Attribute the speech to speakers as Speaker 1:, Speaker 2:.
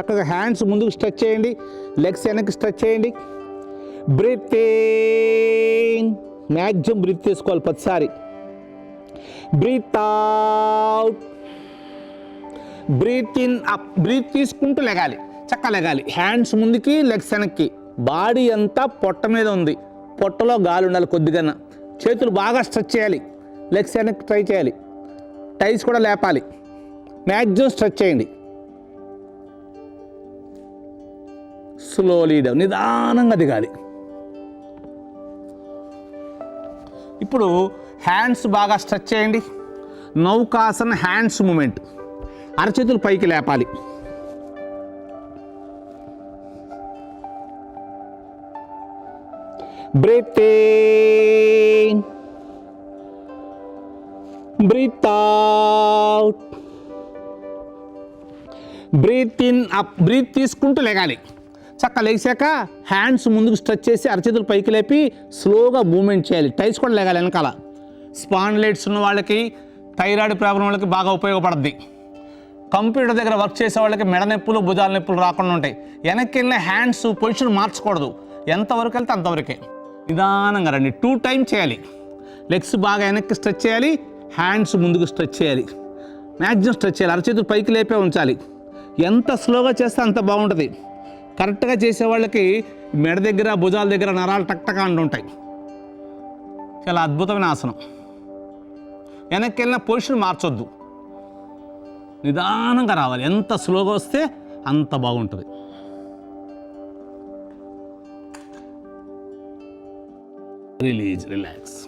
Speaker 1: చక్కగా హ్యాండ్స్ ముందుకు స్ట్రెచ్ చేయండి లెగ్స్ వెనక్కి స్ట్రెచ్ చేయండి. బ్రీత్ మ్యాక్సిమం బ్రీత్ తీసుకోవాలి ప్రతిసారి. Breath out. Breath in up. Breath తీసుకుంటూ లెగాలి చక్క లెగాలి. హ్యాండ్స్ ముందుకి లెగ్స్ వెనక్కి. బాడీ అంతా పొట్ట మీద ఉంది. పొట్టలో గాలి ఉండాలి కొద్దిగా. చేతులు బాగా స్ట్రెచ్ చేయాలి. లెగ్స్ వెనక్కి ట్రై చేయాలి. టైస్ కూడా లేపాలి. మ్యాక్సిమం స్ట్రెచ్ చేయండి. స్లోలీ డౌన్ నిదానంగా దిగాలి. ఇప్పుడు హ్యాండ్స్ బాగా స్ట్రెచ్ చేయండి. నౌకాసన హ్యాండ్స్ మూమెంట్. అరచేతులు పైకి లేపాలి. Breath breath out. Breath in up. Breath తీసుకుంటూ లేగాలి. చక్క లేచాక హ్యాండ్స్ ముందుకు స్ట్రెచ్ చేసి అరచేతులు పైకి లేపి స్లోగా మూమెంట్ చేయాలి. టైస్ కూడా లేగాలి వెనకాల. స్పాండ్లైట్స్ ఉన్న వాళ్ళకి థైరాయిడ్ ప్రాబ్లం వాళ్ళకి బాగా ఉపయోగపడుద్ది. కంప్యూటర్ దగ్గర వర్క్ చేసే వాళ్ళకి మెడ నొప్పులు భుజాల నొప్పులు రాకుండా ఉంటాయి. వెనక్కి వెళ్ళిన హ్యాండ్స్ పొజిషన్ మార్చకూడదు. ఎంతవరకు వెళ్తే అంతవరకే. నిదానంగా రండి. టూ టైం చేయాలి. లెగ్స్ బాగా వెనక్కి స్ట్రెచ్ చేయాలి. హ్యాండ్స్ ముందుకు స్ట్రెచ్ చేయాలి. మ్యాక్సిమం స్ట్రెచ్ చేయాలి. అరచేతులు పైకి లేపే ఉంచాలి. ఎంత స్లోగా చేస్తే అంత బాగుంటుంది. కరెక్ట్గా చేసే వాళ్ళకి మెడ దగ్గర భుజాల దగ్గర నరాలు టక్టగా అంటుంటాయి చాలా అద్భుతమైన ఆసనం. వెనక్కి వెళ్ళిన పొజిషన్ మార్చొద్దు. నిదానంగా రావాలి. ఎంత స్లోగా వస్తే అంత బాగుంటుంది. Release relax